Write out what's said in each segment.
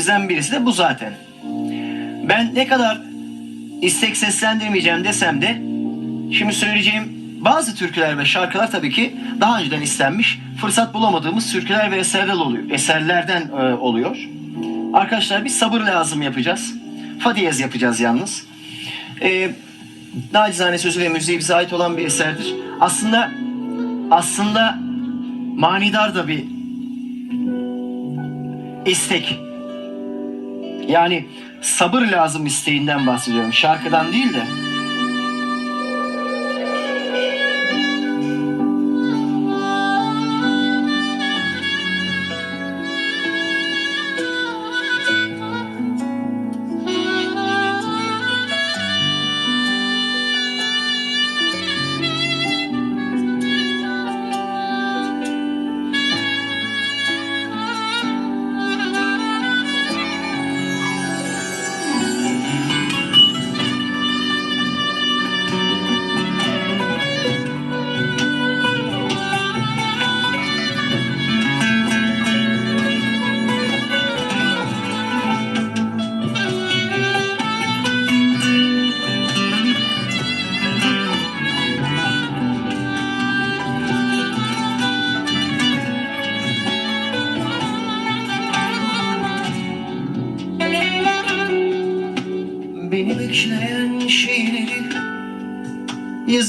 sebeplerimizden birisi de bu zaten. Ben ne kadar istek seslendirmeyeceğim desem de şimdi söyleyeceğim bazı türküler ve şarkılar tabii ki daha önceden istenmiş, fırsat bulamadığımız türküler ve eserler oluyor. Eserlerden e, oluyor. Arkadaşlar bir sabır lazım yapacağız. Fa diyez yapacağız yalnız. E, nacizane sözü ve müziği bize ait olan bir eserdir. Aslında aslında manidar da bir istek. Yani sabır lazım isteğinden bahsediyorum. Şarkıdan değil de.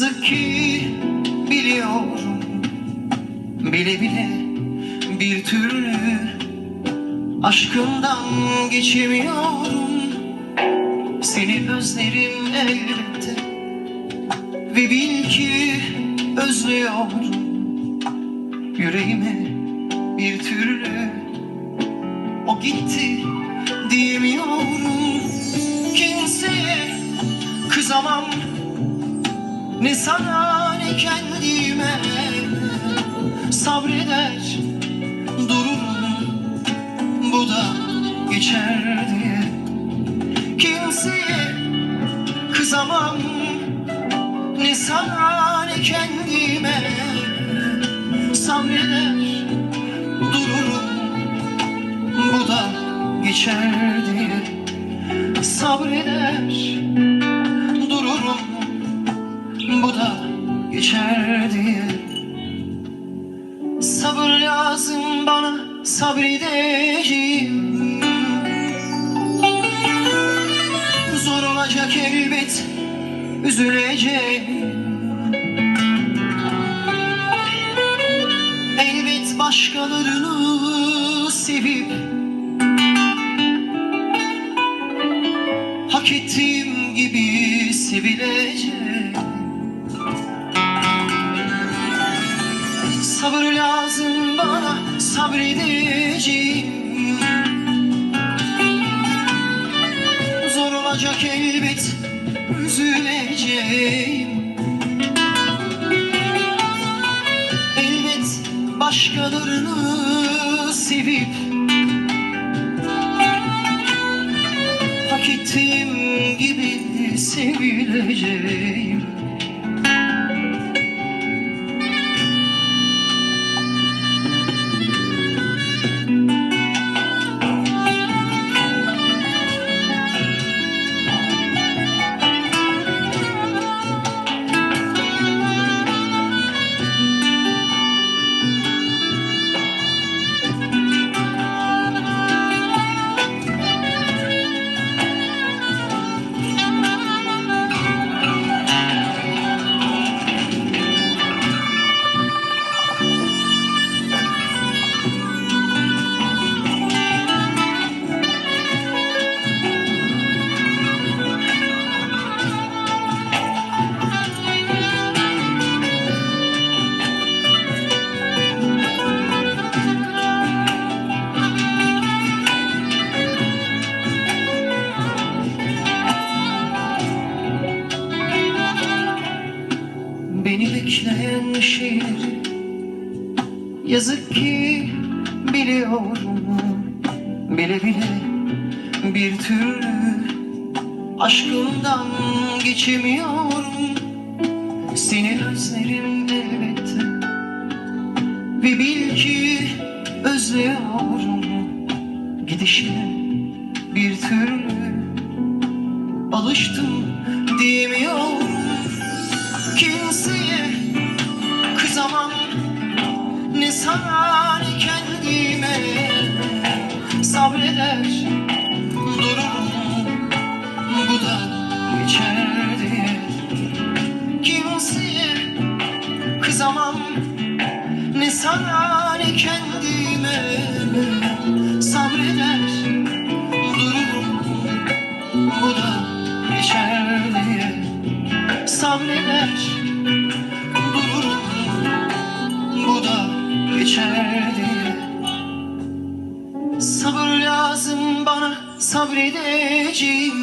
Yazık ki biliyorum. Bile bile bir türlü aşkından geçemiyorum. Seni özlerim elbette ve bil ki özlüyorum. Yüreğime bir türlü o gitti diyemiyorum. Kimseye kızamam Ne sana ne kendime Sabreder dururum Bu da geçer diye. Kimseye kızamam. Ne sana ne kendime Sabreder dururum bu da geçer diye. Sabreder bu da geçer diye sabır lazım bana sabredeceğim zor olacak elbet üzüleceğim. Elbet başkalarını sevip hak ettiğim gibi sevileceğim sabır lazım bana sabredeceğim. Zor olacak elbet üzüleceğim. Elbet başkalarını sevip hak ettiğim gibi sevileceğim Bile bir türlü Aşkından geçemiyorum. Seni özlerim elbette Ve bil ki özlüyorum. Gidişine bir türlü alıştım diyemiyorum. Kimseye kızamam ne sana ne kendime sabreder dururum bu da geçer kimseye kızamam. Ne sana ne kendime sabreder. Dururum bu da geçer diye sabreder sabredeceğim.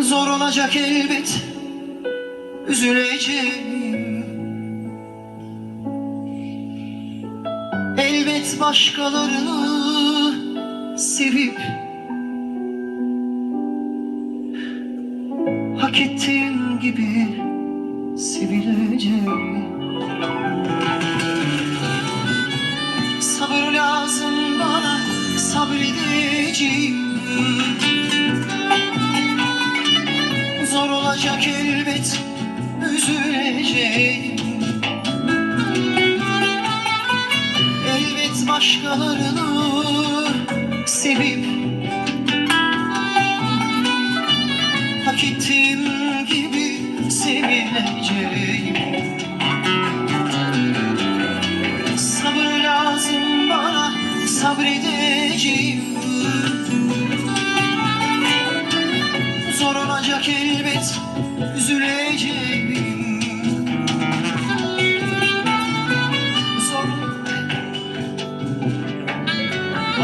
Zor olacak elbet üzüleceğim. Elbet başkalarını sevip Hak ettiğim gibi sevileceğim elbet üzüleceğim Elbet başkalarını sevip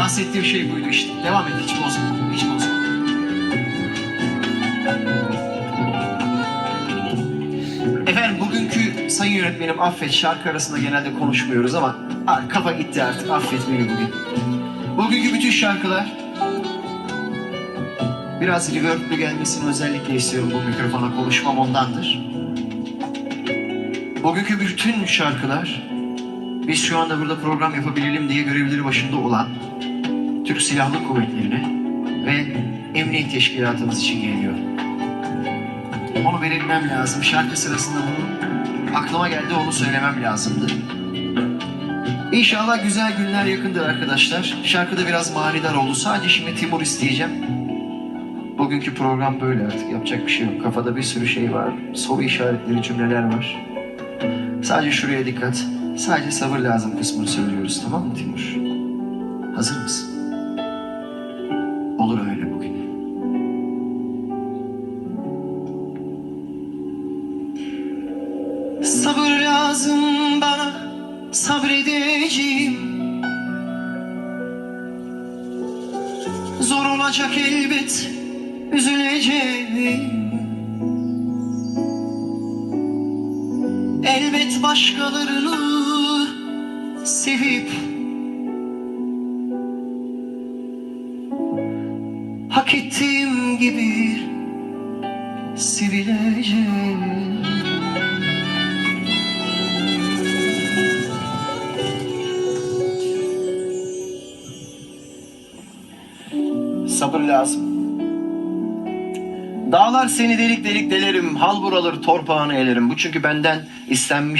Bahsettiğim şey buydu işte. Devam et hiç bozma. Hiç bozma. Efendim bugünkü sayın yönetmenim affet şarkı arasında genelde konuşmuyoruz ama kafa gitti artık affet beni bugün. Bugünkü bütün şarkılar biraz reverb'lü gelmesini özellikle istiyorum bu mikrofona konuşmam ondandır. Bugünkü bütün şarkılar biz şu anda burada program yapabilelim diye görevleri başında olan Türk Silahlı Kuvvetleri'ne ve Emniyet Teşkilatımız için geliyor. Onu verebilmem lazım. Şarkı sırasında bunu aklıma geldi onu söylemem lazımdı. İnşallah güzel günler yakındır arkadaşlar. Şarkıda biraz manidar oldu. Sadece şimdi Timur isteyeceğim. Bugünkü program böyle artık. Yapacak bir şey yok. Kafada bir sürü şey var. Soru işaretleri, cümleler var. Sadece şuraya dikkat. Sadece sabır lazım kısmını söylüyoruz. Tamam mı Timur? Hazır mısın? Sabredeceğim Zor olacak elbet üzüleceğim. Elbet başkalarını sevip Hak ettiğim gibi sevileceğim Sabır lazım. Dağlar seni delik delik delerim, hal buraları torpağını elerim. Bu çünkü benden istenmiş